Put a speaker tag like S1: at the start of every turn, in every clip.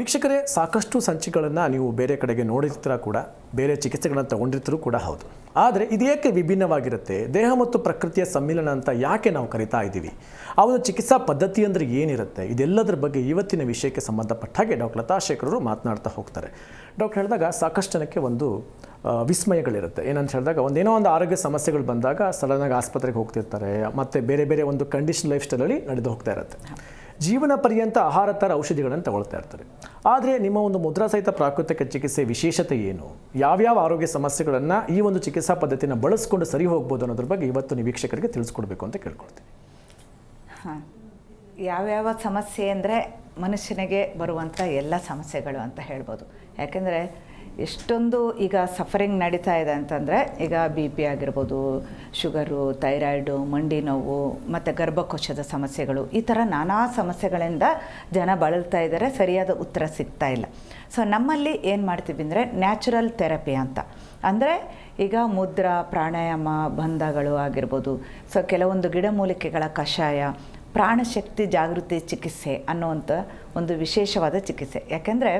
S1: ವೀಕ್ಷಕರೇ, ಸಾಕಷ್ಟು ಸಂಚಿಗಳನ್ನು ನೀವು ಬೇರೆ ಕಡೆಗೆ ನೋಡಿರ್ತೀರ ಕೂಡ, ಬೇರೆ ಚಿಕಿತ್ಸೆಗಳನ್ನು ತಗೊಂಡಿರ್ತೀರೂ ಕೂಡ ಹೌದು. ಆದರೆ ಇದು ಏಕೆ ವಿಭಿನ್ನವಾಗಿರುತ್ತೆ? ದೇಹ ಮತ್ತು ಪ್ರಕೃತಿಯ ಸಮ್ಮಿಲನ ಅಂತ ಯಾಕೆ ನಾವು ಕರಿತಾ ಇದ್ದೀವಿ? ಆ ಒಂದು ಚಿಕಿತ್ಸಾ ಪದ್ಧತಿ ಅಂದರೆ ಏನಿರುತ್ತೆ? ಇದೆಲ್ಲದರ ಬಗ್ಗೆ ಇವತ್ತಿನ ವಿಷಯಕ್ಕೆ ಸಂಬಂಧಪಟ್ಟ ಹಾಗೆ ಡಾಕ್ಟರ್ ಲತಾ ಶೇಖರರು ಮಾತನಾಡ್ತಾ ಹೋಗ್ತಾರೆ. ಡಾಕ್ಟರ್ ಹೇಳಿದಾಗ ಸಾಕಷ್ಟು ಜನಕ್ಕೆ ಒಂದು ವಿಸ್ಮಯಗಳಿರುತ್ತೆ. ಏನಂತ ಹೇಳಿದಾಗ ಒಂದೇನೋ ಒಂದು ಆರೋಗ್ಯ ಸಮಸ್ಯೆಗಳು ಬಂದಾಗ ಸಡನ್ನಾಗಿ ಆಸ್ಪತ್ರೆಗೆ ಹೋಗ್ತಿರ್ತಾರೆ, ಮತ್ತು ಬೇರೆ ಬೇರೆ ಒಂದು ಕಂಡೀಷನ್ ಲೈಫ್ ಸ್ಟೈಲಲ್ಲಿ ನಡೆದು ಹೋಗ್ತಾ ಇರುತ್ತೆ. ಜೀವನ ಪರ್ಯಂತ ಆಹಾರ ಥರ ಔಷಧಿಗಳನ್ನು ತಗೊಳ್ತಾ ಇರ್ತಾರೆ. ಆದರೆ ನಿಮ್ಮ ಒಂದು ಮುದ್ರಾ ಸಹಿತ ಪ್ರಾಕೃತಿಕ ಚಿಕಿತ್ಸೆ ವಿಶೇಷತೆ ಏನು? ಯಾವ್ಯಾವ ಆರೋಗ್ಯ ಸಮಸ್ಯೆಗಳನ್ನು ಈ ಒಂದು ಚಿಕಿತ್ಸಾ ಪದ್ಧತಿನ ಬಳಸ್ಕೊಂಡು ಸರಿ ಹೋಗ್ಬೋದು ಅನ್ನೋದ್ರ ಬಗ್ಗೆ ಇವತ್ತು ನೀವು ವೀಕ್ಷಕರಿಗೆ ತಿಳಿಸ್ಕೊಡ್ಬೇಕು ಅಂತ ಕೇಳ್ಕೊಳ್ತೀನಿ.
S2: ಹಾಂ. ಯಾವ್ಯಾವ ಸಮಸ್ಯೆ ಅಂದರೆ ಮನುಷ್ಯನಿಗೆ ಬರುವಂಥ ಎಲ್ಲ ಸಮಸ್ಯೆಗಳು ಅಂತ ಹೇಳ್ಬೋದು. ಯಾಕೆಂದರೆ ಎಷ್ಟೊಂದು ಈಗ ಸಫರಿಂಗ್ ನಡೀತಾ ಇದೆ ಅಂತಂದರೆ, ಈಗ ಬಿ ಪಿ ಆಗಿರ್ಬೋದು, ಶುಗರು ಥೈರಾಯ್ಡು ಮಂಡಿ ನೋವು, ಮತ್ತು ಗರ್ಭಕೋಶದ ಸಮಸ್ಯೆಗಳು, ಈ ಥರ ನಾನಾ ಸಮಸ್ಯೆಗಳಿಂದ ಜನ ಬಳಲ್ತಾ ಇದ್ದಾರೆ ಸರಿಯಾದ ಉತ್ತರ ಸಿಗ್ತಾ ಇಲ್ಲ. ಸೊ ನಮ್ಮಲ್ಲಿ ಏನು ಮಾಡ್ತೀವಿ ಅಂದರೆ ನ್ಯಾಚುರಲ್ ಥೆರಪಿ ಅಂತ. ಅಂದರೆ, ಈಗ ಮುದ್ರಾ, ಪ್ರಾಣಾಯಾಮ, ಬಂಧಗಳು ಆಗಿರ್ಬೋದು. ಸೊ ಕೆಲವೊಂದು ಗಿಡಮೂಲಿಕೆಗಳ ಕಷಾಯ ಪ್ರಾಣಶಕ್ತಿ ಜಾಗೃತಿ ಚಿಕಿತ್ಸೆ ಅನ್ನುವಂಥ ಒಂದು ವಿಶೇಷವಾದ ಚಿಕಿತ್ಸೆ. ಯಾಕೆಂದರೆ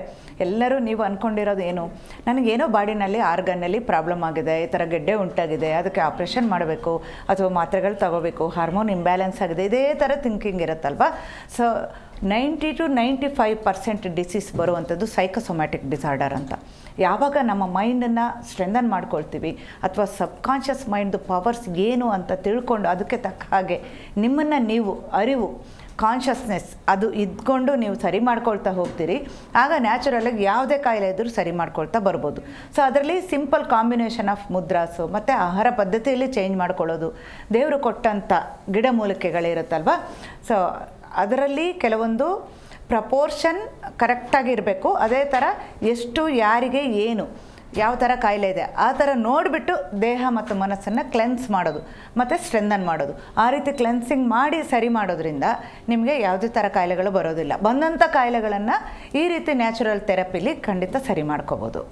S2: ಎಲ್ಲರೂ ನೀವು ಅಂದ್ಕೊಂಡಿರೋದು ಏನು? ನನಗೇನೋ ಬಾಡಿನಲ್ಲಿ ಆರ್ಗನ್ನಲ್ಲಿ ಪ್ರಾಬ್ಲಮ್ ಆಗಿದೆ, ಈ ಥರ ಗೆಡ್ಡೆ ಉಂಟಾಗಿದೆ, ಅದಕ್ಕೆ ಆಪ್ರೇಷನ್ ಮಾಡಬೇಕು, ಅಥವಾ ಮಾತ್ರೆಗಳು ತಗೋಬೇಕು, ಹಾರ್ಮೋನ್ ಇಂಬ್ಯಾಲೆನ್ಸ್ ಆಗಿದೆ, ಇದೇ ಥರ ಥಿಂಕಿಂಗ್ ಇರುತ್ತಲ್ವ? So ninety two ninety five percent disease ಬರುವಂಥದ್ದು ಸೈಕೋಸೊಮ್ಯಾಟಿಕ್ ಡಿಸಾರ್ಡರ್ ಅಂತ. ಯಾವಾಗ ನಮ್ಮ ಮೈಂಡನ್ನು ಸ್ಟ್ರೆಂದನ್ ಮಾಡ್ಕೊಳ್ತೀವಿ ಅಥವಾ ಸಬ್ಕಾನ್ಷಿಯಸ್ ಮೈಂಡ್ದು ಪವರ್ಸ್ ಏನು ಅಂತ ತಿಳ್ಕೊಂಡು ಅದಕ್ಕೆ ತಕ್ಕ ಹಾಗೆ ನಿಮ್ಮನ್ನು ನೀವು ಅರಿವು ಕಾನ್ಷಿಯಸ್ನೆಸ್ ಅದು ಇದ್ಕೊಂಡು ನೀವು ಸರಿ ಮಾಡ್ಕೊಳ್ತಾ ಹೋಗ್ತೀರಿ. ಆಗ ನ್ಯಾಚುರಲಾಗಿ ಯಾವುದೇ ಕಾಯಿಲೆ ಇದ್ದರೂ ಸರಿ ಮಾಡ್ಕೊಳ್ತಾ ಬರ್ಬೋದು. ಸೊ ಅದರಲ್ಲಿ ಸಿಂಪಲ್ ಕಾಂಬಿನೇಷನ್ ಆಫ್ ಮುದ್ರಾಸು ಮತ್ತು ಆಹಾರ ಪದ್ಧತಿಯಲ್ಲಿ ಚೇಂಜ್ ಮಾಡ್ಕೊಳ್ಳೋದು. ದೇವರು ಕೊಟ್ಟಂಥ ಗಿಡಮೂಲಿಕೆಗಳಿರುತ್ತಲ್ವ? ಸೊ ಅದರಲ್ಲಿ ಕೆಲವೊಂದು ಪ್ರಪೋರ್ಷನ್ ಕರೆಕ್ಟಾಗಿರಬೇಕು ಅದೇ ಥರ ಎಷ್ಟು, ಯಾರಿಗೆ, ಏನು, ಯಾವ ಥರ ಕಾಯಿಲೆ ಇದೆ, ಆ ಥರ ನೋಡಿಬಿಟ್ಟು ದೇಹ ಮತ್ತು ಮನಸ್ಸನ್ನು ಕ್ಲೆನ್ಸ್ ಮಾಡೋದು, ಮತ್ತು ಸ್ಟ್ರೆಂದನ್ ಮಾಡೋದು. ಆ ರೀತಿ ಕ್ಲೆನ್ಸಿಂಗ್ ಮಾಡಿ ಸರಿ ಮಾಡೋದ್ರಿಂದ ನಿಮಗೆ ಯಾವುದೇ ಥರ ಕಾಯಿಲೆಗಳು ಬರೋದಿಲ್ಲ. ಬಂದಂಥ ಕಾಯಿಲೆಗಳನ್ನು ಈ ರೀತಿ ನ್ಯಾಚುರಲ್ ಥೆರಪಿಲಿ ಖಂಡಿತ ಸರಿ ಮಾಡ್ಕೋಬೋದು.